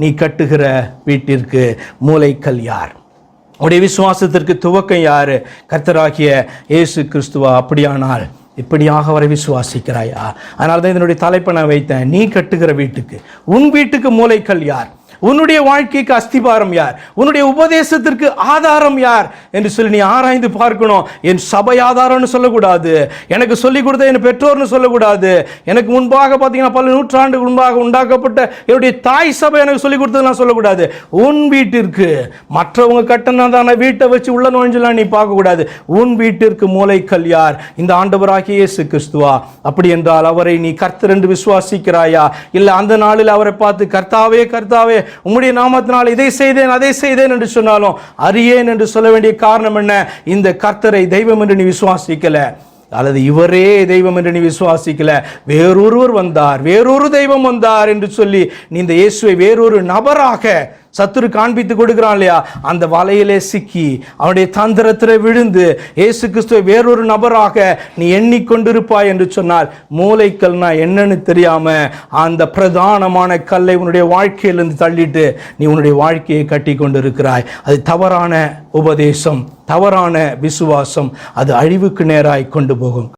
நீ கட்டுகிற வீட்டிற்கு மூளைக்கல் யார்? உடைய விசுவாசத்திற்கு துவக்கம் யார்? கர்த்தராகிய இயேசு கிறிஸ்துவா அப்படியானால் இப்படியாக அவரை விசுவாசிக்கிறாயா? அதனால தான் இதனுடைய தலைப்பை நான் வைத்தேன். நீ கட்டுகிற வீட்டுக்கு உன் வீட்டுக்கு மூளைக்கல் யார்? உன்னுடைய வாழ்க்கைக்கு அஸ்திபாரம் யார்? உன்னுடைய உபதேசத்திற்கு ஆதாரம் யார்? என்று சொல்லி நீ ஆராய்ந்து பார்க்கணும். என் சபை ஆதாரம்னு சொல்லக்கூடாது. எனக்கு சொல்லிக் கொடுத்த என் பெற்றோர்னு சொல்லக்கூடாது. எனக்கு முன்பாக பார்த்தீங்கன்னா பல நூற்றாண்டு முன்பாக உண்டாக்கப்பட்ட என்னுடைய தாய் சபை எனக்கு சொல்லிக் கொடுத்தது நான் சொல்லக்கூடாது. உன் வீட்டிற்கு மற்றவங்க கட்டினா தானே வீட்டை வச்சு உள்ள நுழைஞ்சலாம் நீ பார்க்கக்கூடாது. உன் வீட்டிற்கு மூளைக்கல் யார்? இந்த ஆண்டவராகிய இயேசு கிறிஸ்துவா அப்படி என்றால் அவரை நீ கர்த்தர் என்று விசுவாசிக்கிறாயா? இல்லை அந்த நாளில் அவரை பார்த்து கர்த்தாவே கர்த்தாவே உம்முடைய நாமத்தினால் இதை செய்தேன் அதை செய்தேன் என்று சொன்னாலும் அறியேன் என்று சொல்ல வேண்டிய காரணம் என்ன? இந்த கர்த்தரை தெய்வம் என்று நீ விசுவாசிக்கல. அல்லது இவரே தெய்வம் என்று நீ விசுவாசிக்கல. வேறொருவர் வந்தார் வேறொரு தெய்வம் வந்தார் என்று சொல்லி நீ இந்த இயேசுவை வேறொரு நபராக சத்துரு காண்பித்து கொடுக்குறான் இல்லையா? அந்த வலையிலே சிக்கி அவனுடைய தந்திரத்தில் விழுந்து ஏசு கிறிஸ்துவை வேறொரு நபராக நீ எண்ணிக்கொண்டிருப்பாய் என்று சொன்னால் மூளைக்கல்னா என்னன்னு தெரியாம அந்த பிரதானமான கல்லை உன்னுடைய வாழ்க்கையிலிருந்து தள்ளிட்டு நீ உன்னுடைய வாழ்க்கையை கட்டி கொண்டிருக்கிறாய். அது தவறான உபதேசம் தவறான விசுவாசம் அது அழிவுக்கு நேராய் கொண்டு போகும்.